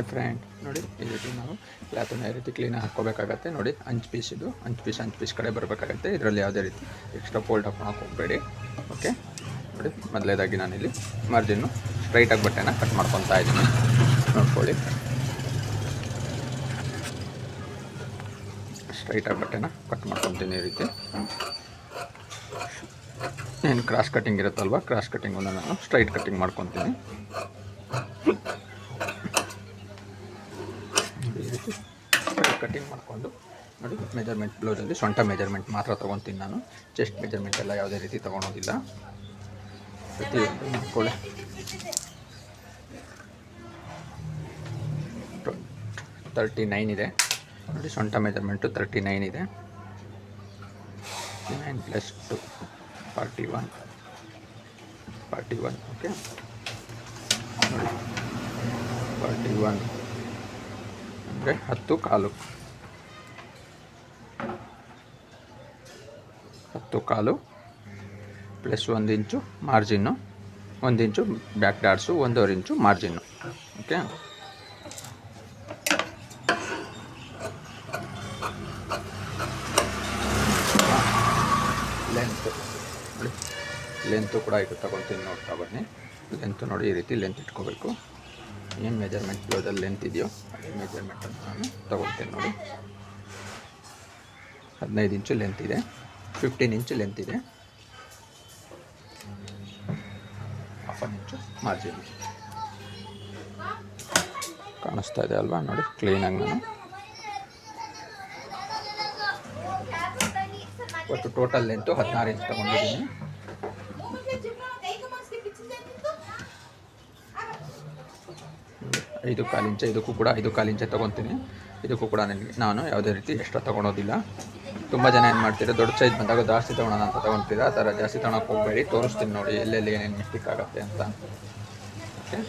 Hi friend ನೋಡಿ, ಈ ನಾವು ಕ್ಲಾತನ್ನು ಈ ರೀತಿ ಕ್ಲೀನಾಗಿ ಹಾಕ್ಕೋಬೇಕಾಗತ್ತೆ. ನೋಡಿ, ಅಂಚು ಪೀಸ್ ಇದು. ಅಂಚು ಪೀಸ್ ಅಂಚು ಪೀಸ್ ಕಡೆ ಬರಬೇಕಾಗತ್ತೆ. ಇದರಲ್ಲಿ ಯಾವುದೇ ರೀತಿ ಎಕ್ಸ್ಟ್ರಾ ಫೋಲ್ಡ್ ಹಾಕೊಂಡು ಓಕೆ ನೋಡಿ, ಮೊದಲೇದಾಗಿ ನಾನಿಲ್ಲಿ ಮಾರ್ಜಿನ್ನು ಸ್ಟ್ರೈಟಾಗಿ ಬಟ್ಟೆನ ಕಟ್ ಮಾಡ್ಕೊತಾ ಇದ್ದೀನಿ. ನೋಡ್ಕೊಳ್ಳಿ. ಸ್ಟ್ರೈಟಾಗಿ ಬಟ್ಟೆನ ಕಟ್ ಮಾಡ್ಕೊತೀನಿ ಈ ರೀತಿ. ಏನು ಕ್ರಾಸ್ ಕಟ್ಟಿಂಗ್ ಇರುತ್ತಲ್ವ? ಕ್ರಾಸ್ ಕಟ್ಟಿಂಗನ್ನು ನಾನು ಸ್ಟ್ರೈಟ್ ಕಟ್ಟಿಂಗ್ ಮಾಡ್ಕೊತೀನಿ ಈ ರೀತಿ ಕಟ್ಟಿಂಗ್ ಮಾಡಿಕೊಂಡು ನೋಡಿ ಮೆಜರ್ಮೆಂಟ್ ಬ್ಲೌಸಲ್ಲಿ ಸೊಂಟ ಮೆಜರ್ಮೆಂಟ್ ಮಾತ್ರ ತೊಗೊತೀನಿ ನಾನು. ಚೆಸ್ಟ್ ಮೆಜರ್ಮೆಂಟ್ ಎಲ್ಲ ಯಾವುದೇ ರೀತಿ ತೊಗೊಳೋದಿಲ್ಲ ಪ್ರತಿಯೊಂದು ಮಾಡ್ಕೊಳ್ಳಿ. ತರ್ಟಿ ನೈನ್ ಇದೆ. ನೋಡಿ, ಸೊಂಟ ಮೆಜರ್ಮೆಂಟು ತರ್ಟಿ ನೈನ್ ಇದೆ. Nine plus two forty one forty one okay ನೋಡಿ ಫಾರ್ಟಿ ಒನ್ ಅಂದರೆ ಹತ್ತು ಕಾಲು. ಹತ್ತು ಕಾಲು ಪ್ಲಸ್ ಒಂದು ಇಂಚು ಮಾರ್ಜಿನ್ನು ಒಂದು ಇಂಚು ಬ್ಯಾಕ್ ಡಾಟ್ಸು, ಒಂದೂವರೆ ಇಂಚು ಮಾರ್ಜಿನ್ನು ಓಕೆ. ಲೆಂತ್ ನೋಡಿ ಲೆಂತು ಕೂಡ ಇದು ತಗೊಳ್ತೀನಿ ನೋಡ್ತಾ ಬನ್ನಿ. ಲೆಂತು ನೋಡಿ ಈ ರೀತಿ ಲೆಂತ್ ಇಟ್ಕೋಬೇಕು. ಏನು ಮೆಜರ್ಮೆಂಟ್ ಲೆಂತ್ ಇದೆಯೋ? ಅದೇ ಮೆಜರ್ಮೆಂಟ್ ಅಂತ ನಾನು. ತಗೊಳ್ತೇನೆ ನೋಡಿ. ಹದಿನೈದು ಇಂಚು ಲೆಂತ್ ಇದೆ. ಫಿಫ್ಟೀನ್ ಇಂಚು ಲೆಂತ್ ಇದೆ. ಹಾಫ್ ಅನ್ ಇಂಚು ಮಾರ್ಜಿನ್ ಕಾಣಿಸ್ತಾ ಇದೆ ಅಲ್ವಾ ನೋಡಿ ಕ್ಲೀನಾಗಿ ನಾನು. ಒಟ್ಟು ಟೋಟಲ್ ಲೆಂತು ಹದಿನಾರು ಇಂಚ್ ತೊಗೊಂಡಿದ್ದೀನಿ. ಐದು ಕಾಲು ಇಂಚ, ಇದಕ್ಕೂ ಕೂಡ ಐದು ಕಾಲು ಇಂಚೆ ತೊಗೊತೀನಿ. ಇದಕ್ಕೂ ಕೂಡ ನನಗೆ, ನಾನು ಯಾವುದೇ ರೀತಿ ಎಕ್ಸ್ಟ್ರಾ ತೊಗೊಳೋದಿಲ್ಲ. ತುಂಬ ಜನ ಏನು ಮಾಡ್ತೀರಾ, ದೊಡ್ಡ ಸೈಜ್ ಬಂದಾಗ ಜಾಸ್ತಿ ತೊಗೊಳೋಣ ಅಂತ ತೊಗೊಳ್ತೀರಾ ಆ ಥರ ಜಾಸ್ತಿ ತೊಗೊಳಕ್ಕೆ ಹೋಗಬೇಡಿ, ತೋರಿಸ್ತೀನಿ ನೋಡಿ ಎಲ್ಲೆಲ್ಲಿ ಏನೇನು ಮಿಸ್ಟೇಕ್ ಆಗುತ್ತೆ ಅಂತ. ಓಕೆ?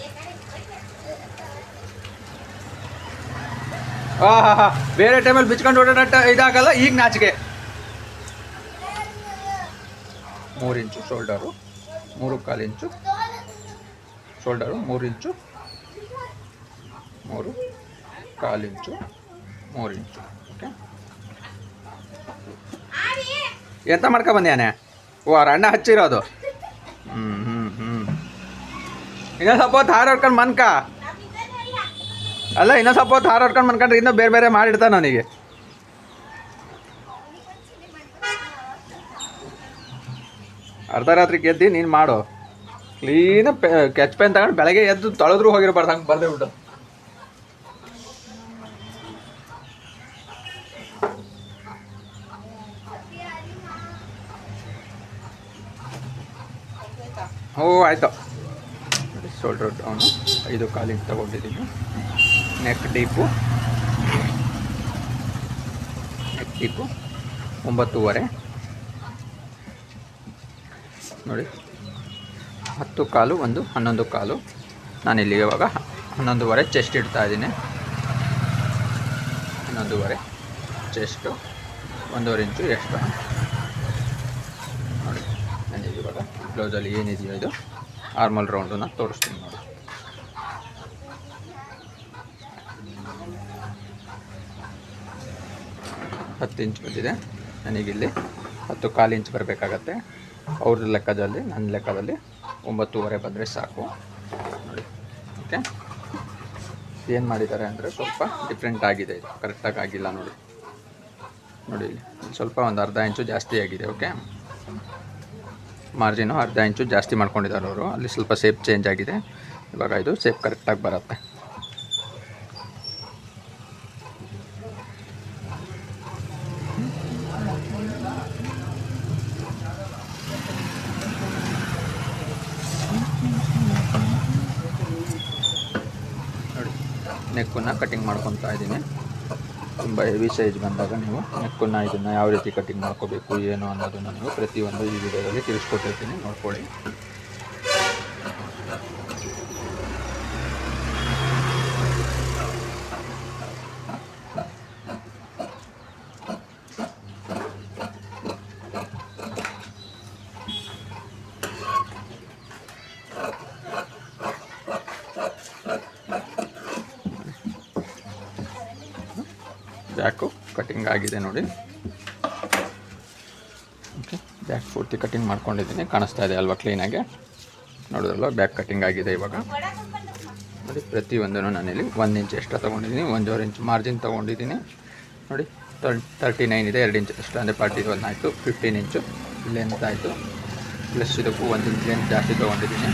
ಬೇರೆ ಟೈಮಲ್ಲಿ ಬಿಚ್ಕೊಂಡು ಓಡಾಡ ಇದಾಗಲ್ಲ, ಈಗ ನಾಚಿಕೆ. ಮೂರು ಇಂಚು ಶೋಲ್ಡರು ಮೂರು ಕಾಲು ಇಂಚು ಶೋಲ್ಡರು ಮೂರು ಇಂಚು ಮೂರು ಕಾಲು ಇಂಚು ಮೂರು ಇಂಚು ಓಕೆ ಎಂತ ಮಾಡ್ಕೊ ಬಂದ್ಯಾನೆ ಓ, ಅವ್ರ ಅಣ್ಣ ಹಚ್ಚಿರೋದು. ಹ್ಞೂ ಹ್ಞೂ ಹ್ಞೂ ಇನ್ನೊಂದು ಸ್ವಲ್ಪ ಹೊತ್ತು ಹೊಡ್ಕೊಂಡು ಮನ್ಕ. ಅಲ್ಲ, ಇನ್ನೊಂದು ಸ್ವಲ್ಪ ಹೊತ್ತು ಹಾರ ಹೊಡ್ಕೊಂಡು ಮನ್ಕೊಂಡ್ರೆ ಇನ್ನೂ ಬೇರೆ ಬೇರೆ ಮಾಡಿಡ್ತಾನೆ ನನಗೆ ಅರ್ಧ ರಾತ್ರಿ ಗೆದ್ದು, ನೀನು ಮಾಡು. ಕ್ಲೀನ ಕೆಚ್ ಪೆನ್ ತಗೊಂಡು ಬೆಳಗ್ಗೆ ಎದ್ದು ತೊಳೆದ್ರು ಹೋಗಿರ್ಬಾರ್ದು, ಹಂಗೆ ಬರ್ದೇ ಬಿಟ್ಟು ಓ, ಆಯಿತು. ಶೋಲ್ಡರ್ ಡೌನು ಐದು ಕಾಲಿಗೆ ತಗೊಂಡಿದ್ದೀನಿ. ನೆಕ್ ಡೀಪು ನೆಕ್ ಡೀಪು ಒಂಬತ್ತೂವರೆ. ನೋಡಿ. ಹತ್ತು ಕಾಲು, ಒಂದು ಹನ್ನೊಂದು ಕಾಲು. ನಾನು ನಾನಿಲ್ಲಿ ಇವಾಗ ಹನ್ನೊಂದುವರೆ ಚೆಸ್ಟ್ ಇಡ್ತಾ ಇದ್ದೀನಿ. ಹನ್ನೊಂದುವರೆ ಚೆಸ್ಟು ಒಂದೂವರೆ ಇಂಚು ಎಷ್ಟು? ಇವಾಗ ಬ್ಲೌಸಲ್ಲಿ ಏನಿದೆಯೋ ಇದು. ಆರ್ಮಲ್ ರೌಂಡನ್ನು ತೋರಿಸ್ತೀನಿ ನೋಡಿ. ಹತ್ತು ಇಂಚ್ ಬಂದಿದೆ. ನನಗಿಲ್ಲಿ ಹತ್ತು ಕಾಲು ಇಂಚ್ ಬರಬೇಕಾಗತ್ತೆ. ಅವ್ರ ಲೆಕ್ಕದಲ್ಲಿ, ನನ್ನ ಲೆಕ್ಕದಲ್ಲಿ ಒಂಬತ್ತೂವರೆ ಬಂದರೆ ಸಾಕು. ನೋಡಿ. ಓಕೆ ಏನು ಮಾಡಿದ್ದಾರೆ ಅಂದರೆ ಸ್ವಲ್ಪ ಡಿಫ್ರೆಂಟ್ ಆಗಿದೆ ಇದು. ಕರೆಕ್ಟಾಗಿ ಆಗಿಲ್ಲ ನೋಡಿ. ನೋಡಿ ಸ್ವಲ್ಪ ಒಂದು ಅರ್ಧ ಇಂಚು ಜಾಸ್ತಿ ಆಗಿದೆ ಓಕೆ ಮಾರ್ಜಿನು ಅರ್ಧ ಇಂಚು ಜಾಸ್ತಿ ಮಾಡ್ಕೊಂಡಿದ್ದಾರೆ ಅವರು. ಅಲ್ಲಿ ಸ್ವಲ್ಪ ಸೇಪ್ ಚೇಂಜ್ ಆಗಿದೆ. ಇವಾಗ ಇದು ಸೇಪ್ ಕರೆಕ್ಟಾಗಿ ಬರುತ್ತೆ. ನೋಡಿ ನೆಕ್ಕನ್ನು ಕಟ್ಟಿಂಗ್ ಮಾಡ್ಕೊತಾ ಇದ್ದೀನಿ. ತುಂಬ ಹೆವಿ ಸೈಜ್ ಬಂದಾಗ ನೀವು ನೆಕ್ಕನ್ನು ಇದನ್ನು ಯಾವ ರೀತಿ ಕಟಿಂಗ್ ಮಾಡ್ಕೋಬೇಕು, ಏನು ಅನ್ನೋದನ್ನು ನೀವು ಪ್ರತಿಯೊಂದು ಈ ವಿಡಿಯೋದಲ್ಲಿ ತಿಳಿಸ್ಕೊಟ್ಟಿರ್ತೀನಿ. ನೋಡ್ಕೊಳ್ಳಿ. ಬ್ಯಾಕು ಕಟಿಂಗ್ ಆಗಿದೆ ನೋಡಿ. ಓಕೆ ಬ್ಯಾಕ್ ಪೂರ್ತಿ ಕಟಿಂಗ್ ಮಾಡ್ಕೊಂಡಿದ್ದೀನಿ, ಕಾಣಿಸ್ತಾ ಇದೆ ಅಲ್ವಾ ಕ್ಲೀನಾಗಿ ನೋಡಿದ್ರಲ್ಲ ಬ್ಯಾಕ್ ಕಟಿಂಗ್ ಆಗಿದೆ ಇವಾಗ. ನೋಡಿ, ಪ್ರತಿಯೊಂದನ್ನು ನಾನಿಲ್ಲಿ ಒಂದು ಇಂಚ್ ಎಕ್ಸ್ಟ್ರಾ ತೊಗೊಂಡಿದ್ದೀನಿ, ಒಂದೂವರೆ ಇಂಚ್ ಮಾರ್ಜಿನ್ ತೊಗೊಂಡಿದ್ದೀನಿ. ನೋಡಿ ತರ್ಟಿ ನೈನ್ ಇದೆ, ಎರಡು ಇಂಚ್ ಎಷ್ಟು ಅಂದರೆ ಫಾರ್ಟಿ ಒಂದು ಆಯಿತು ಫಿಫ್ಟೀನ್ ಇಂಚು ಲೆಂತ್ ಆಯಿತು. ಪ್ಲಸ್ ಇದಕ್ಕೂ ಒಂದು ಇಂಚ್ ಲೆಂತ್ ಜಾಸ್ತಿ ತೊಗೊಂಡಿದ್ದೀನಿ.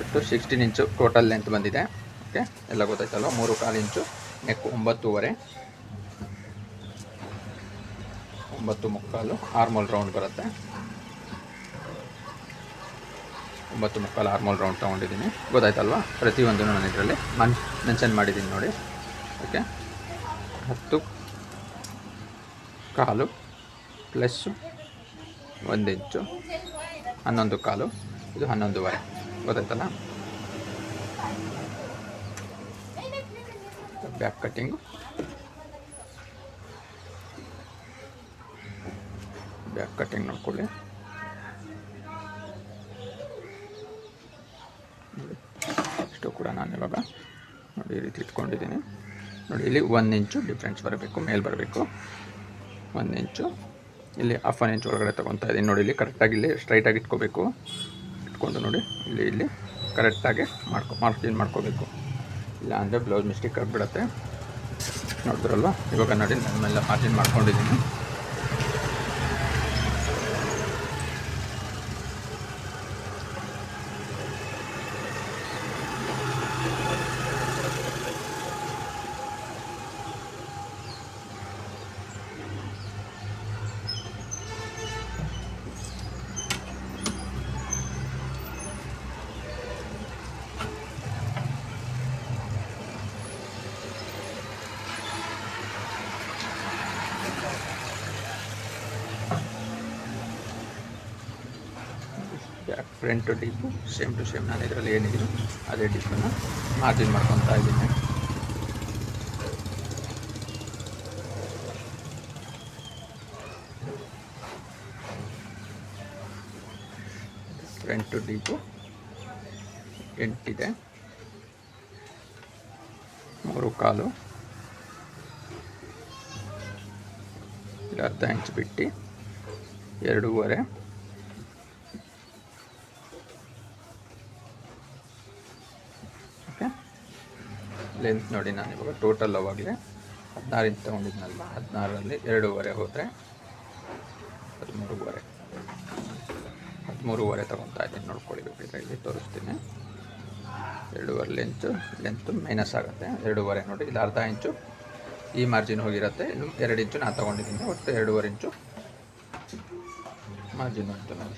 ಒಟ್ಟು ಸಿಕ್ಸ್ಟೀನ್ ಇಂಚು ಟೋಟಲ್ ಲೆಂತ್ ಬಂದಿದೆ. ಓಕೆ ಎಲ್ಲ ಗೊತ್ತಾಯ್ತಲ್ವ? ಮೂರು ಕಾಲು ಇಂಚು ನೆಕ್ ಒಂಬತ್ತೂವರೆ. ಒಂಬತ್ತು ಮುಕ್ಕಾಲು ಆರ್ಮೋಲ್ ರೌಂಡ್ ಬರುತ್ತೆ. ಒಂಬತ್ತು ಮುಕ್ಕಾಲು ಆರ್ಮೋಲ್ ರೌಂಡ್ ತೊಗೊಂಡಿದ್ದೀನಿ. ಗೊತ್ತಾಯ್ತಲ್ವಾ? ಪ್ರತಿಯೊಂದು ನಾನು ಇದರಲ್ಲಿ ಮನ್ ಮೆನ್ಷನ್ ಮಾಡಿದ್ದೀನಿ ನೋಡಿ. ಓಕೆ ಹತ್ತು ಕಾಲು ಪ್ಲಸ್ಸು ಒಂದು ಇಂಚು ಹನ್ನೊಂದು ಕಾಲು. ಇದು ಹನ್ನೊಂದುವರೆ. ಗೊತ್ತಾಯ್ತಲ್ಲ? ಬ್ಯಾಕ್ ಕಟ್ಟಿಂಗು ಬ್ಯಾಕ್ ಕಟ್ಟಿಂಗ್ ನೋಡ್ಕೊಳ್ಳಿ. ಇಷ್ಟು ಕೂಡ ನಾನು ಇವಾಗ ನೋಡಿ ಈ ರೀತಿ ಇಟ್ಕೊಂಡಿದ್ದೀನಿ. ನೋಡಿ, ಇಲ್ಲಿ ಒಂದು ಇಂಚು ಡಿಫ್ರೆನ್ಸ್ ಬರಬೇಕು, ಮೇಲೆ ಬರಬೇಕು. ಒಂದು ಇಂಚು ಇಲ್ಲಿ ಹಾಫ್ ಒನ್ ಇಂಚ್ ಒಳಗಡೆ ತೊಗೊತಾ ಇದ್ದೀನಿ. ನೋಡಿ, ಇಲ್ಲಿ ಕರೆಕ್ಟಾಗಿ ಇಲ್ಲಿ ಸ್ಟ್ರೈಟಾಗಿ ಇಟ್ಕೋಬೇಕು. ಇಟ್ಕೊಂಡು ನೋಡಿ, ಇಲ್ಲಿ ಇಲ್ಲಿ ಕರೆಕ್ಟಾಗಿ ಮಾಡ್ಕೊ ಮಾರ್ಕಿಂಗ್ ಮಾಡ್ಕೋಬೇಕು. ಇಲ್ಲ ಅಂದರೆ ಬ್ಲೌಸ್ ಮಿಸ್ಟೇಕ್ ಆಗಿಬಿಡತ್ತೆ. ನೋಡಿದ್ರಲ್ವ ಇವಾಗ ನೋಡಿ ಮೇಲೆ ಮಾರ್ಜಿನ್ ಮಾಡ್ಕೊಂಡಿದ್ದೀನಿ. Back to deep same to same ನಾನು ಇದರಲ್ಲಿ ಏನಿದ್ರು ಅದೇ ಡೀಪನ್ನು ಮಾರ್ಜಿನ್ ಮಾಡ್ಕೊತಾ ಇದ್ದೀನಿ. ಫ್ರಂಟ್ ಡೀಪು ಎಂಟಿದೆ. ಮೂರು ಕಾಲು. ಅರ್ಧ ಇಂಚ್ ಬಿಟ್ಟು ಎರಡೂವರೆ. ಲೆಂತ್ ನೋಡಿ ನಾನು ಇವಾಗ ಟೋಟಲ್ ಅವಾಗಲೇ ಹದಿನಾರು ಇಂಚ್ ತೊಗೊಂಡಿದ್ನಲ್ವ ಹದಿನಾರರಲ್ಲಿ ಎರಡೂವರೆ ಹೋದರೆ ಹದಿಮೂರುವರೆ. ಹದಿಮೂರುವರೆ ತೊಗೊತಾ ಇದ್ದೀನಿ, ನೋಡ್ಕೊಳ್ಳಿ ಇಲ್ಲಿ ತೋರಿಸ್ತೀನಿ. ಎರಡೂವರೆ ಲೆಂಚು ಲೆಂತು ಮೈನಸ್ ಆಗುತ್ತೆ. ಎರಡೂವರೆ ನೋಡಿ, ಇಲ್ಲಿ ಅರ್ಧ ಇಂಚು ಈ ಮಾರ್ಜಿನ್ ಹೋಗಿರುತ್ತೆ. ಇನ್ನು ಎರಡು ಇಂಚು ನಾನು ತೊಗೊಂಡಿದ್ದೀನಿ, ಒಟ್ಟು ಎರಡೂವರೆ ಇಂಚು ಮಾರ್ಜಿನ್ ಉಂಟು ನೋಡಿ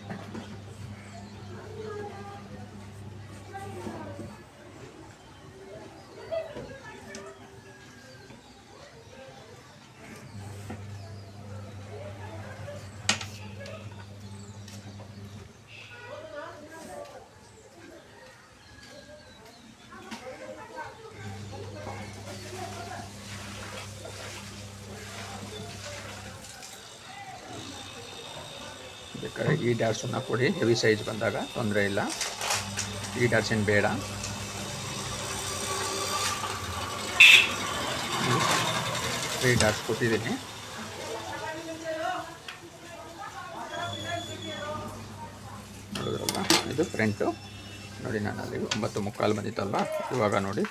ಬೇಕಾದ್ರೆ ಈ ಡ್ಯಾಟ್ಸನ್ನು ಕೊಡಿ. ಹೆವಿ ಸೈಜ್ ಬಂದಾಗ ತೊಂದರೆ ಇಲ್ಲ. ಈ ಡ್ಯಾಟ್ಸ್ ಬೇಡ. ತ್ರೀ ಡ್ಯಾಟ್ಸ್ ಕೊಟ್ಟಿದ್ದೀನಿ. ನೋಡಿದ್ರಲ್ಲ? ಇದು ಫ್ರಂಟು ನೋಡಿ ನಾನು ಅಲ್ಲಿ ಒಂಬತ್ತು ಮುಕ್ಕಾಲು ಬಂದಿತ್ತಲ್ಲ ಇವಾಗ ನೋಡಿ.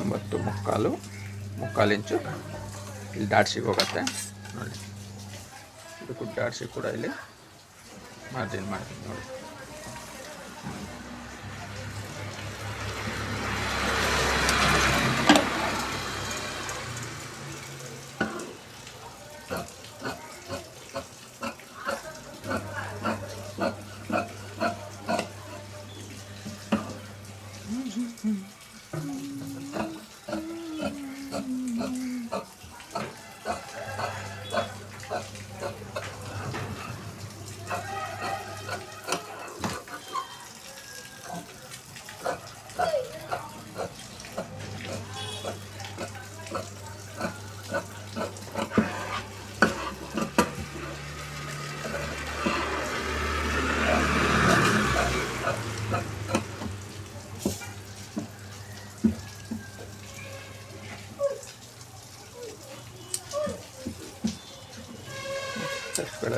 ಒಂಬತ್ತು ಮುಕ್ಕಾಲು ಮುಕ್ಕಾಲು ಇಂಚು. ಇಲ್ಲಿ ಡಾಟ್ಸಿಗೆ ಹೋಗುತ್ತೆ. ನೋಡಿ. ಇದಕ್ಕೂ ಡಾಟ್ಸಿಗೆ ಕೂಡ ಇಲ್ಲಿ ಮಾಡ್ತೀನಿ ಮಾಡ್ತೀನಿ ನೋಡಿ.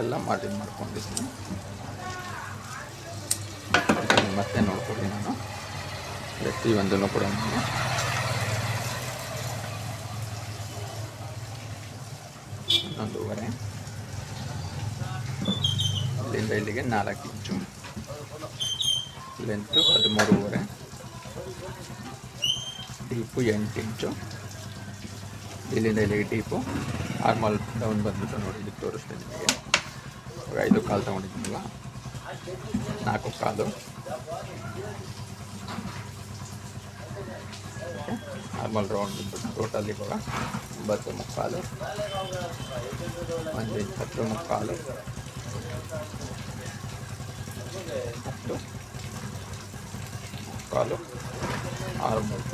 ಎಲ್ಲ ಮಾಡಿ ಮಾಡ್ಕೊಂಡಿದ್ದೀನಿ. ಮತ್ತೆ ನೋಡ್ಕೊಳ್ಳಿ ನಾನು. ಪ್ರತಿಯೊಂದನ್ನು ಕೂಡ ನಾನು ಇಲ್ಲಿಗೆ ನಾಲ್ಕು ಇಂಚು ಲೆಂತು ಹದಿಮೂರುವರೆ. ಡೀಪು ಎಂಟು ಇಂಚು ಇಲ್ಲಿಂದ ಇಲ್ಲಿಗೆ ಡೀಪು ಆರ್ಮಲ್ ಡೌನ್ ಬಂದ್ಬಿಟ್ಟು ನೋಡಿ, ಇಲ್ಲಿ ತೋರಿಸ್ತೀನಿ ನಿಮಗೆ. ಐದು ಕಾಲು ತೊಗೊಂಡಿದ್ದೀನಲ್ಲ. ನಾಲ್ಕು ಕಾಲು. ನಾರ್ಮಲ್ ರೌಂಡ್ ಬಂದ್ಬಿಟ್ಟು ಟೋಟಲ್ ಇವಾಗ ಒಂಬತ್ತು ಮುಕ್ಕಾಲು. ಒಂದು ಇಪ್ಪತ್ತು ಮುಕ್ಕಾಲು. ಮುಕ್ಕಾಲು ಆರು ಮೂರು.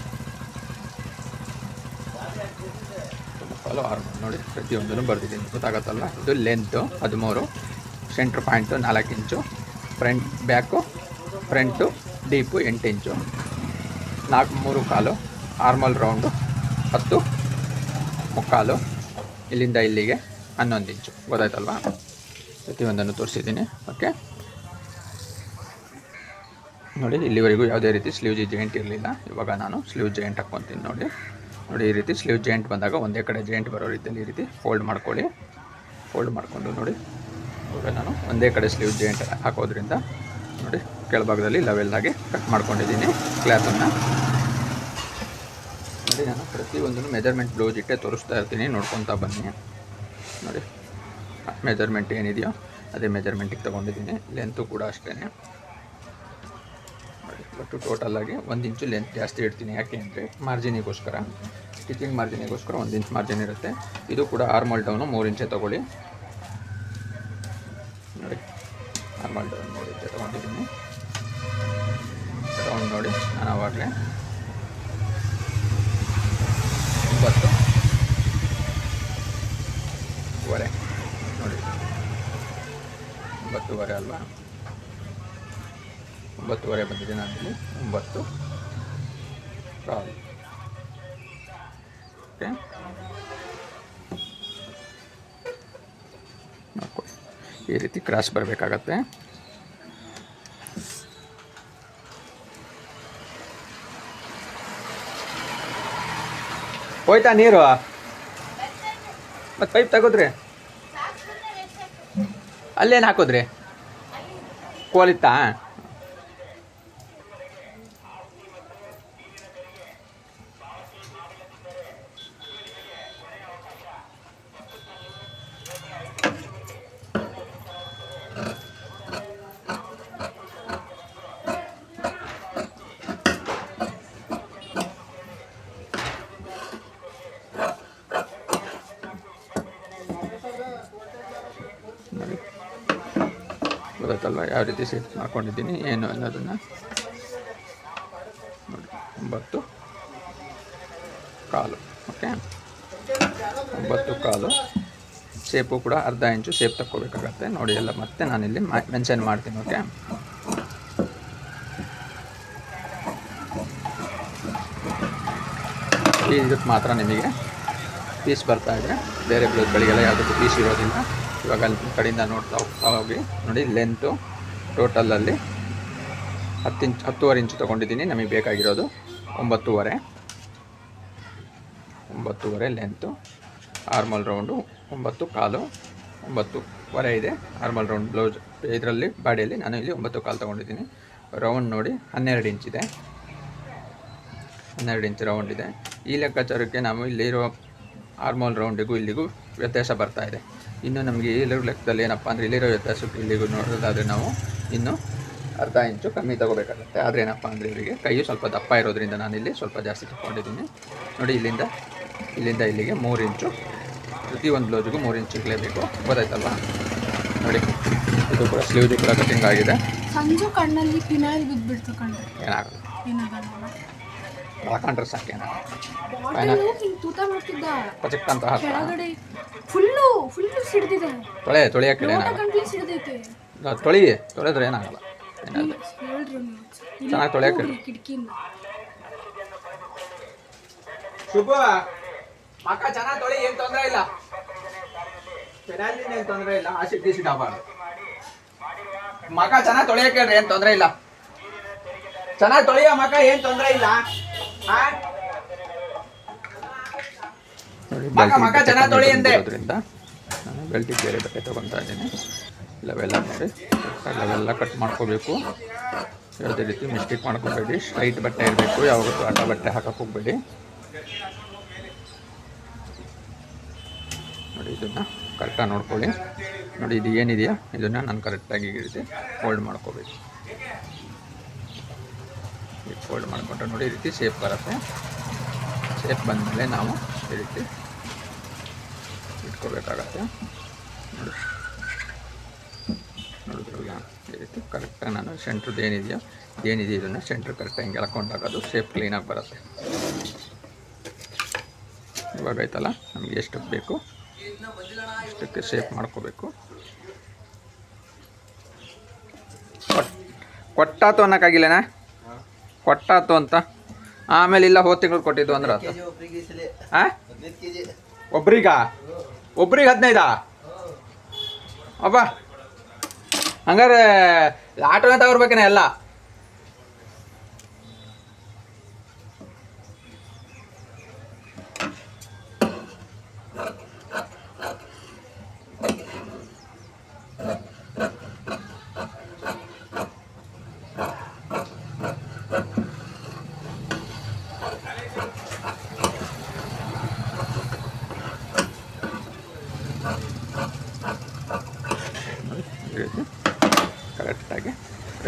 ಮುಕ್ಕಾಲು ಆರು ನೋಡಿ, ಪ್ರತಿಯೊಂದನ್ನು ಬರೆದಿದ್ದೀನಿ. ಗೊತ್ತಾಗತ್ತಲ್ಲ ಇದು ಲೆಂತು ಹದಿಮೂರು ಸೆಂಟ್ರ್ ಪಾಯಿಂಟು ನಾಲ್ಕು ಇಂಚು. ಫ್ರಂಟ್ ಬ್ಯಾಕು ಫ್ರಂಟು ಡೀಪು ಎಂಟು ಇಂಚು. ನಾಲ್ಕು, ಮೂರು ಕಾಲು. ಆರ್ಮಲ್ ರೌಂಡು ಹತ್ತು. ಮುಕ್ಕಾಲು. ಇಲ್ಲಿಂದ ಇಲ್ಲಿಗೆ ಹನ್ನೊಂದು ಇಂಚು. ಗೊತ್ತಾಯ್ತಲ್ವಾ? ಪ್ರತಿಯೊಂದನ್ನು ತೋರಿಸಿದ್ದೀನಿ. ಓಕೆ ನೋಡಿ, ಇಲ್ಲಿವರೆಗೂ ಯಾವುದೇ ರೀತಿ ಸ್ಲೀವ್ ಜಾಯಿಂಟ್ ಇರಲಿಲ್ಲ. ಇವಾಗ ನಾನು ಸ್ಲೀವ್ ಜಾಯಿಂಟ್ ಹಾಕ್ಕೊತೀನಿ ನೋಡಿ. ನೋಡಿ, ಈ ರೀತಿ ಸ್ಲೀವ್ ಜಾಯಿಂಟ್ ಬಂದಾಗ ಒಂದೇ ಕಡೆ ಜಾಯಿಂಟ್ ಬರೋ ರೀತಿಯಲ್ಲಿ ಈ ರೀತಿ ಫೋಲ್ಡ್ ಮಾಡ್ಕೊಳ್ಳಿ. ಫೋಲ್ಡ್ ಮಾಡಿಕೊಂಡು ನೋಡಿ. ಇವಾಗ ನಾನು ಒಂದೇ ಕಡೆ ಸ್ಲೀವ್ ಜಾಯಿಂಟ್ ಹಾಕೋದ್ರಿಂದ ನೋಡಿ, ಕೆಳಭಾಗದಲ್ಲಿ ಲೆವೆಲ್ ಆಗಿ ಕಟ್ ಮಾಡ್ಕೊಂಡಿದ್ದೀನಿ ಕ್ಲಾತನ್ನು ನೋಡಿ, ನಾನು ಪ್ರತಿಯೊಂದನ್ನು ಮೆಜರ್ಮೆಂಟ್ ಬ್ಲೌಸ್ ಇಟ್ಟೆ ತೋರಿಸ್ತಾ ಇರ್ತೀನಿ. ನೋಡ್ಕೊತಾ ಬನ್ನಿ. ನೋಡಿ ಮೆಜರ್ಮೆಂಟ್ ಏನಿದೆಯೋ ಅದೇ ಮೆಜರ್ಮೆಂಟಿಗೆ ತೊಗೊಂಡಿದ್ದೀನಿ. ಲೆಂತು ಕೂಡ ಅಷ್ಟೇ ಟೋಟಲ್ ಟೋಟಲಾಗಿ ಒಂದು ಇಂಚು ಲೆಂತ್ ಜಾಸ್ತಿ ಇಡ್ತೀನಿ. ಯಾಕೆ ಅಂದರೆ ಮಾರ್ಜಿನಿಗೋಸ್ಕರ ಸ್ಟಿಚಿಂಗ್ ಮಾರ್ಜಿನಿಗೋಸ್ಕರ ಒಂದು ಇಂಚ್ ಮಾರ್ಜಿನ್ ಇರುತ್ತೆ. ಇದು ಕೂಡ ಆರ್ಮಲ್ ಡೌನು ಮೂರು ಇಂಚೆ ತೊಗೊಳ್ಳಿ. ನೋಡಿ ಆರ್ಮಲ್ ಡೌನ್ ಮೂರು ಇಂಚೆ ತೊಗೊಂಡಿದ್ದೀನಿ. ರೌಂಡ್ ನೋಡಿ, ನಾನು ಆವಾಗಲೇ ಒಂಬತ್ತು ವರೆ. ನೋಡಿ, ಒಂಬತ್ತುವರೆ ಅಲ್ವಾ? ಒಂಬತ್ತುವರೆ ಬಂದಿದೆ ನಾನಿಲ್ಲಿ. ಒಂಬತ್ತು. ಕಾಲು. ಓಕೆ. ಈ ರೀತಿ ಕ್ರಾಸ್ ಬರಬೇಕಾಗತ್ತೆ. ಹೋಯ್ತಾ ನೀರು? ಮತ್ತೆ ಪೈಪ್ ತಗೋದ್ರಿ? ಅಲ್ಲೇನು ಹಾಕೋದ್ರಿ? ಕೋಲಿತ್ತಾ ನೋಡಿ ಗೊತ್ತಾಯ್ತಲ್ವ ಯಾವ ರೀತಿ ಸೆಟ್ ಮಾಡ್ಕೊಂಡಿದ್ದೀನಿ ಏನು ಅನ್ನೋದನ್ನು ನೋಡಿ. ಒಂಬತ್ತು ಕಾಲು ಓಕೆ ಒಂಬತ್ತು ಕಾಲು. ಶೇಪು ಕೂಡ ಅರ್ಧ ಇಂಚು ಶೇಪ್ ತಕ್ಕೋಬೇಕಾಗತ್ತೆ. ನೋಡಿ, ಎಲ್ಲ ಮತ್ತೆ ನಾನಿಲ್ಲಿ ಮೆನ್ಷನ್ ಮಾಡ್ತೀನಿ ಓಕೆ ಇದಕ್ಕೆ ಮಾತ್ರ ನಿಮಗೆ ಪೀಸ್ ಬರ್ತಾ ಇದೆ. ಬೇರೆ ಬ್ಲೌಸ್ಗಳಿಗೆಲ್ಲ ಯಾವುದಕ್ಕೂ ಪೀಸ್ ಇರೋದಿಲ್ಲ. ಇವಾಗ ಅಲ್ಲಿ ಕಡೆಯಿಂದ ನೋಡ್ತಾ ಹೋಗಿ, ನೋಡಿ ಲೆಂತು ಟೋಟಲಲ್ಲಿ ಹತ್ತು ಇಂಚ್, ಹತ್ತುವರೆ ಇಂಚು ತೊಗೊಂಡಿದ್ದೀನಿ. ನಮಗೆ ಬೇಕಾಗಿರೋದು ಒಂಬತ್ತುವರೆ. ಒಂಬತ್ತುವರೆ ಲೆಂತು ಆರ್ಮಲ್ ರೌಂಡು ಒಂಬತ್ತು ಕಾಲು, ಒಂಬತ್ತುವರೆ ಇದೆ. ಆರ್ಮಲ್ ರೌಂಡ್ ಬ್ಲೌಸ್ ಇದರಲ್ಲಿ, ಬಾಡಿಯಲ್ಲಿ ನಾನು ಇಲ್ಲಿ ಒಂಬತ್ತು ಕಾಲು ತೊಗೊಂಡಿದ್ದೀನಿ. ರೌಂಡ್ ನೋಡಿ ಹನ್ನೆರಡು ಇಂಚಿದೆ ಹನ್ನೆರಡು ಇಂಚ್ ರೌಂಡ್ ಇದೆ. ಈ ಲೆಕ್ಕಾಚಾರಕ್ಕೆ ನಾವು ಇಲ್ಲಿರೋ ಆರ್ಮೋಲ್ ರೌಂಡಿಗೂ ಇಲ್ಲಿಗೂ ವ್ಯತ್ಯಾಸ ಬರ್ತಾ ಇದೆ. ಇನ್ನು ನಮಗೆ ಇಲ್ಲಿರೋ ಲೆಕ್ಕದಲ್ಲಿ ಏನಪ್ಪ ಅಂದರೆ ಇಲ್ಲಿರೋ ವ್ಯತ್ಯಾಸಕ್ಕೆ ಇಲ್ಲಿಗೂ ನೋಡೋದಾದರೆ ನಾವು ಇನ್ನು ಅರ್ಧ ಇಂಚು ಕಮ್ಮಿ ತಗೋಬೇಕಾಗುತ್ತೆ. ಆದರೆ ಏನಪ್ಪ ಅಂದರೆ ಇವರಿಗೆ ಕೈಯು ಸ್ವಲ್ಪ ದಪ್ಪ ಇರೋದ್ರಿಂದ ನಾನಿಲ್ಲಿ ಸ್ವಲ್ಪ ಜಾಸ್ತಿ ತಗೊಂಡಿದ್ದೀನಿ ನೋಡಿ ಇಲ್ಲಿಂದ ಇಲ್ಲಿಂದ ಇಲ್ಲಿಗೆ ಮೂರು ಇಂಚು. ಪ್ರತಿಯೊಂದು ಬ್ಲೌಸ್ಗೂ ಮೂರು ಇಂಚು ಇರಲೇಬೇಕು ಗೊತ್ತಾಯ್ತಲ್ವಾ? ನೋಡಿ ಇದು ಕೂಡ ಸ್ಲೀವ್ದು ಕೂಡ ಕಟಿಂಗ್ ಆಗಿದೆ. ಸಂಜು ಕಣ್ಣಲ್ಲಿ ಫಿನಾಯ್ಲ್ ಬಿದ್ದುಬಿಡ್ತು ಕಣ್ಣು ಏನಾಗಲ್ಲ. ಏನಾಗಲ್ಲ. ಹಾಕೊಂಡ್ರೆ ಸಾಕು ಏನಾಗಲ್ಲ ಬಾಟಲ್ ಹಿಂಗೆ ತೂತ ಮಾಡ್ತಿದ್ದ ಅಂತ ಕೆಳಗಡೆ ಫುಲ್ಲು ಫುಲ್ಲು ಸಿಡ್ದಿದೆ. ತೊಳೆ ಸಿಡ್ದೈತೆ. ತೊಳಿ ತೊಳೆದ್ರೆ ಏನಾಗಲ್ಲ. ಚೆನ್ನಾಗಿ ತೊಳೆಯಕ್ಕೆ ಶುಭ. ಮಕ್ಕ ಚೆನ್ನಾಗಿ ತೊಳಿ ಏನು ತೊಂದರೆ ಇಲ್ಲ. ಪೆನಾಲ್ಟಿನ ಏನು ತೊಂದರೆ ಇಲ್ಲ ಆಸಿಡ್ ಗೀಸಿಡ್ ಆಗಬಾರ್ದು. ಮಕ ಚೆನ್ನಾಗಿ ತೊಳೆಯಕ್ಕೆ ಹೇಳ್ರಿ ಏನು ತೊಂದರೆ ಇಲ್ಲ. ಚೆನ್ನಾಗಿ ತೊಳೆಯೋ ಮಕ ಏನು ತೊಂದರೆ ಇಲ್ಲ. ಮಕ, ಮಕ ಚೆನ್ನಾಗ್ ತೊಳಿ ಅಂದೆ. ಅದರಿಂದ ನಾನು ಬೆಲ್ಟಿಗೆ ಬೇರೆ ಬಟ್ಟೆ ತೊಗೊತಾ ಇದ್ದೀನಿ. ಲೆವೆಲ್ಲ ನೋಡಿ ಲೆವೆಲ್ಲ ಕಟ್ ಮಾಡ್ಕೋಬೇಕು. ಯಾವುದೇ ರೀತಿ ಮಿಸ್ಟೇಕ್ ಮಾಡ್ಕೋಬೇಡಿ. ಸ್ಟ್ರೈಟ್ ಬಟ್ಟೆ ಇರಬೇಕು. ಯಾವಾಗತ್ತೂ ಅಡ್ಡ ಬಟ್ಟೆ ಹಾಕಕ್ಕೆ ಹೋಗಬೇಡಿ. ನೋಡಿ ಇದನ್ನು ಕರೆಕ್ಟಾಗಿ ನೋಡ್ಕೊಳ್ಳಿ. ನೋಡಿ ಇದು ಏನಿದೆಯಾ? ಇದನ್ನು ನಾನು ಕರೆಕ್ಟಾಗಿ ರೀತಿ ಫೋಲ್ಡ್ ಮಾಡ್ಕೋಬೇಕು. ಫೋಲ್ಡ್ ಮಾಡಿಕೊಂಡ್ರೆ ನೋಡಿ ಈ ರೀತಿ ಶೇಪ್ ಬರುತ್ತೆ. ಶೇಪ್ ಬಂದಮೇಲೆ ನಾವು ಈ ರೀತಿ ಇಟ್ಕೋಬೇಕಾಗತ್ತೆ. ನೋಡಿ. ನೋಡಿದ್ರಲ್ಲ ಈ ರೀತಿ ಕರೆಕ್ಟಾಗಿ ನಾನು ಸೆಂಟ್ರದ್ದು ಏನಿದೆಯೋ ಏನಿದೆ ಇದನ್ನು ಸೆಂಟ್ರ್ ಕರೆಕ್ಟಾಗಿ ಹಿಂಗೆ ಎಳ್ಕೊಂಡಾಗ ಅದು ಸೇಫ್ ಕ್ಲೀನಾಗಿ ಬರುತ್ತೆ. ಇವಾಗ ಆಯ್ತಲ್ಲ? ನಮಗೆ ಎಷ್ಟಕ್ಕೆ ಬೇಕು? ಅಷ್ಟಕ್ಕೆ ಸೇಫ್ ಮಾಡ್ಕೋಬೇಕು? ಕೊಟ್- ಕೊಟ್ಟಾತು ಅನ್ನೋಕ್ಕಾಗಿಲ್ಲನಾ ಕೊಟ್ಟಾತು ಅಂತ? ಆಮೇಲೆ ಇಲ್ಲ ಹೋದ ತಿಂಗಳು ಕೊಟ್ಟಿದ್ದು ಅಂದ್ರೆ ಅದು ಹಾಂ ಒಬ್ರಿಗ? ಒಬ್ರಿಗೆ ಹದಿನೈದಾ? ಅಬ್ಬಾ! ಹಂಗಾರೆ ಆಟೋನೇ ತಗೊರ್ಬೇಕೇನೆ ಎಲ್ಲ? ಈ ರೀತಿ ಕರೆಕ್ಟಾಗಿ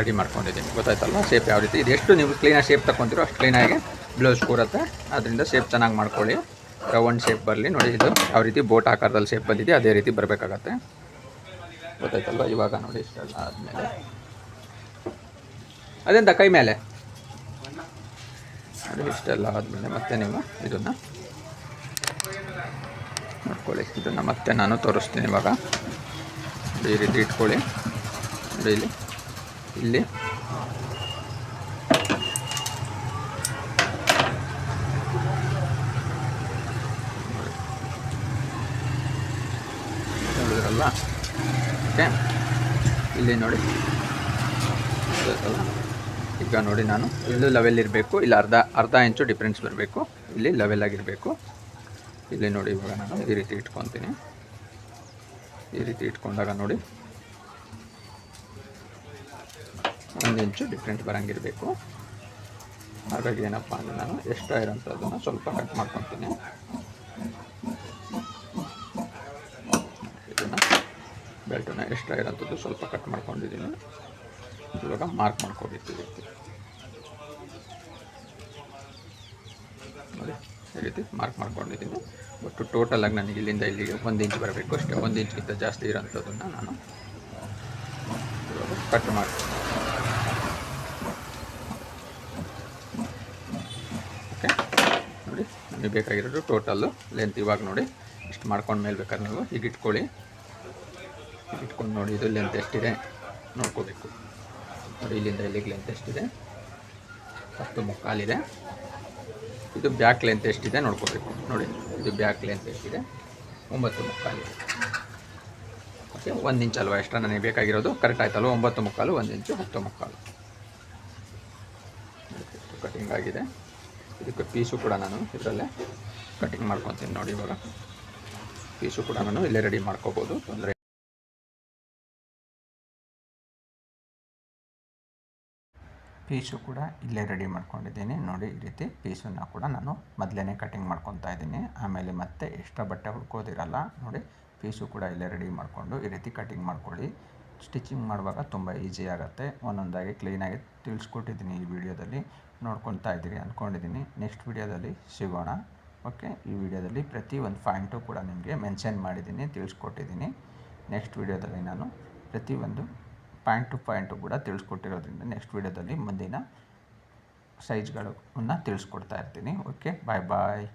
ರೆಡಿ ಮಾಡ್ಕೊಂಡಿದ್ದೀನಿ. ಗೊತ್ತಾಯ್ತಲ್ಲ ಶೇಪ್ ಯಾವ ರೀತಿ? ಇದು ಎಷ್ಟು ನೀವು ಕ್ಲೀನಾಗಿ ಶೇಪ್ ತಗೊತೀರೋ ಅಷ್ಟು ಕ್ಲೀನಾಗಿ ಬ್ಲೌಸ್ ಕೂರುತ್ತೆ. ಅದರಿಂದ ಶೇಪ್ ಚೆನ್ನಾಗಿ ಮಾಡ್ಕೊಳ್ಳಿ. ರೌಂಡ್ ಶೇಪ್ ಬರಲಿ. ನೋಡಿ, ಇದು ಯಾವ ರೀತಿ ಬೋಟ್ ಆಕಾರದಲ್ಲಿ ಶೇಪ್ ಬಂದಿದೆ. ಅದೇ ರೀತಿ ಬರಬೇಕಾಗತ್ತೆ. ಗೊತ್ತಾಯ್ತಲ್ವ? ಇವಾಗ ನೋಡಿ, ಇಷ್ಟೆಲ್ಲ ಆದಮೇಲೆ. ಅದೆಂತ? ಕೈ ಮೇಲೆ? ಅದು ಇಷ್ಟೆಲ್ಲ ಆದಮೇಲೆ ಮತ್ತೆ ನೀವು ಇದನ್ನು ನೋಡ್ಕೊಳ್ಳಿ. ಇದನ್ನು ಮತ್ತೆ ನಾನು ತೋರಿಸ್ತೀನಿ ಇವಾಗ. ಈ ರೀತಿ ಇಟ್ಕೊಳ್ಳಿ. ನೋಡಿ, ಇಲ್ಲಿ. ಇಲ್ಲಿ. ನೋಡಿದ್ರಲ್ಲ? ಓಕೆ. ಇಲ್ಲಿ ನೋಡಿ. ಈಗ ನೋಡಿ ನಾನು. ಇಲ್ಲೂ ಲೆವೆಲ್ ಇರಬೇಕು. ಇಲ್ಲಿ ಅರ್ಧ ಅರ್ಧ ಇಂಚು ಡಿಫ್ರೆನ್ಸ್ ಬರಬೇಕು. ಇಲ್ಲಿ ಲೆವೆಲ್ ಆಗಿರಬೇಕು. ಇಲ್ಲಿ ನೋಡಿ ಇವಾಗ ನಾನು ಈ ರೀತಿ ಇಟ್ಕೊತೀನಿ. ಈ ರೀತಿ ಇಟ್ಕೊಂಡಾಗ ನೋಡಿ. ಒಂದು ಇಂಚು ಡಿಫ್ರೆಂಟ್ ಬರೋಂಗಿರಬೇಕು. ಹಾಗಾಗಿ ಏನಪ್ಪ ಅಂದರೆ ನಾನು ಎಷ್ಟು ಇರೋಂಥದ್ದನ್ನು ಸ್ವಲ್ಪ ಕಟ್ ಮಾಡ್ಕೊತೀನಿ. ಇದನ್ನು ಬೆಲ್ಟನ್ನು ಎಷ್ಟು ಇರೋಂಥದ್ದು ಸ್ವಲ್ಪ ಕಟ್ ಮಾಡ್ಕೊಂಡಿದ್ದೀನಿ. ಇವಾಗ ಮಾರ್ಕ್ ಮಾಡ್ಕೊಂಡಿರ್ತೀವಿ ನೋಡಿ, ಈ ರೀತಿ ಮಾರ್ಕ್ ಮಾಡ್ಕೊಂಡಿದ್ದೀನಿ. ಒಟ್ಟು ಟೋಟಲಾಗಿ ನನಗೆ ಇಲ್ಲಿಂದ ಇಲ್ಲಿಗೆ ಒಂದು ಇಂಚ್ ಬರಬೇಕು ಅಷ್ಟೇ. ಒಂದು ಇಂಚ್ಗಿಂತ ಜಾಸ್ತಿ ಇರೋಂಥದ್ದನ್ನು ನಾನು ಕಟ್ ಮಾಡಿ ಓಕೆ ನೋಡಿ ನಮಗೆ ಬೇಕಾಗಿರೋದು ಟೋಟಲ್ಲು ಲೆಂತ್ ಇವಾಗ ನೋಡಿ. ಇಷ್ಟು ಮಾಡ್ಕೊಂಡು ಮೇಲೆ ಬೇಕಾದ್ರೆ ನೀವು ಹೀಗೆ ಇಟ್ಕೊಳ್ಳಿ. ಇಟ್ಕೊಂಡು ನೋಡಿ ಇದು ಲೆಂತ್ ಎಷ್ಟಿದೆ ನೋಡ್ಕೋಬೇಕು. ನೋಡಿ ಇಲ್ಲಿಂದ ಇಲ್ಲಿಗೆ ಲೆಂತ್ ಎಷ್ಟಿದೆ. ಹತ್ತು ಮುಕ್ಕಾಲಿದೆ. ಇದು ಬ್ಯಾಕ್ ಲೆಂತ್ ಎಷ್ಟಿದೆ ನೋಡ್ಕೋಬೇಕು. ನೋಡಿ, ಇದು ಬ್ಯಾಕ್ ಲೆಂತ್ ಎಷ್ಟಿದೆ. ಒಂಬತ್ತು ಮುಕ್ಕಾಲಿದೆ. ಓಕೆ ಒಂದು ಇಂಚ್ ಅಲ್ವಾ ಎಕ್ಸ್ಟ್ರಾ ನನಗೆ ಬೇಕಾಗಿರೋದು? ಕರೆಕ್ಟ್ ಆಯ್ತಲ್ವ? ಒಂಬತ್ತು ಮುಕ್ಕಾಲು, ಒಂದು ಇಂಚು ಹತ್ತು ಮುಕ್ಕಾಲು. ಕಟಿಂಗ್ ಆಗಿದೆ. ಇದಕ್ಕೆ ಪೀಸು ಕೂಡ ನಾನು ಇದರಲ್ಲೇ ಕಟಿಂಗ್ ಮಾಡ್ಕೊತೀನಿ ನೋಡಿ ಇವಾಗ. ಪೀಸು ಕೂಡ ನಾನು ಇಲ್ಲೇ ರೆಡಿ ಮಾಡ್ಕೋಬೋದು. ತೊಂದರೆ ಪೀಸು ಕೂಡ ಇಲ್ಲೇ ರೆಡಿ ಮಾಡ್ಕೊಂಡಿದ್ದೀನಿ. ನೋಡಿ ಈ ರೀತಿ ಪೀಸನ್ನು ಕೂಡ ನಾನು ಮೊದಲೇ ಕಟಿಂಗ್ ಮಾಡ್ಕೊತಾ ಇದ್ದೀನಿ. ಆಮೇಲೆ ಮತ್ತೆ ಎಕ್ಸ್ಟ್ರಾ ಬಟ್ಟೆ ಹುಡ್ಕೋದಿರಲ್ಲ. ನೋಡಿ ಪೀಸು ಕೂಡ ಇಲ್ಲೇ ರೆಡಿ ಮಾಡಿಕೊಂಡು ಈ ರೀತಿ ಕಟಿಂಗ್ ಮಾಡ್ಕೊಳ್ಳಿ. ಸ್ಟಿಚಿಂಗ್ ಮಾಡುವಾಗ ತುಂಬ ಈಸಿ ಆಗುತ್ತೆ. ಒಂದೊಂದಾಗಿ ಕ್ಲೀನಾಗಿ ತಿಳಿಸ್ಕೊಟ್ಟಿದ್ದೀನಿ ಈ ವಿಡಿಯೋದಲ್ಲಿ. ನೋಡ್ಕೊತಾ ಇದ್ದೀರಿ ಅಂದ್ಕೊಂಡಿದ್ದೀನಿ ನೆಕ್ಸ್ಟ್ ವಿಡಿಯೋದಲ್ಲಿ ಸಿಗೋಣ. ಓಕೆ ಈ ವಿಡಿಯೋದಲ್ಲಿ ಪ್ರತಿ ಒಂದು ಪಾಯಿಂಟು ಕೂಡ ನಿಮಗೆ ಮೆನ್ಷನ್ ಮಾಡಿದ್ದೀನಿ, ತಿಳಿಸ್ಕೊಟ್ಟಿದ್ದೀನಿ. ನೆಕ್ಸ್ಟ್ ವಿಡಿಯೋದಲ್ಲಿ ನಾನು ಪ್ರತಿಯೊಂದು ಪಾಯಿಂಟ್ ಟು ಪಾಯಿಂಟು ಕೂಡ ತಿಳಿಸ್ಕೊಟ್ಟಿರೋದ್ರಿಂದ ನೆಕ್ಸ್ಟ್ ವಿಡಿಯೋದಲ್ಲಿ ಮುಂದಿನ ಸೈಜ್ಗಳನ್ನು ತಿಳಿಸ್ಕೊಡ್ತಾ ಇರ್ತೀನಿ. ಓಕೆ ಬಾಯ್ ಬಾಯ್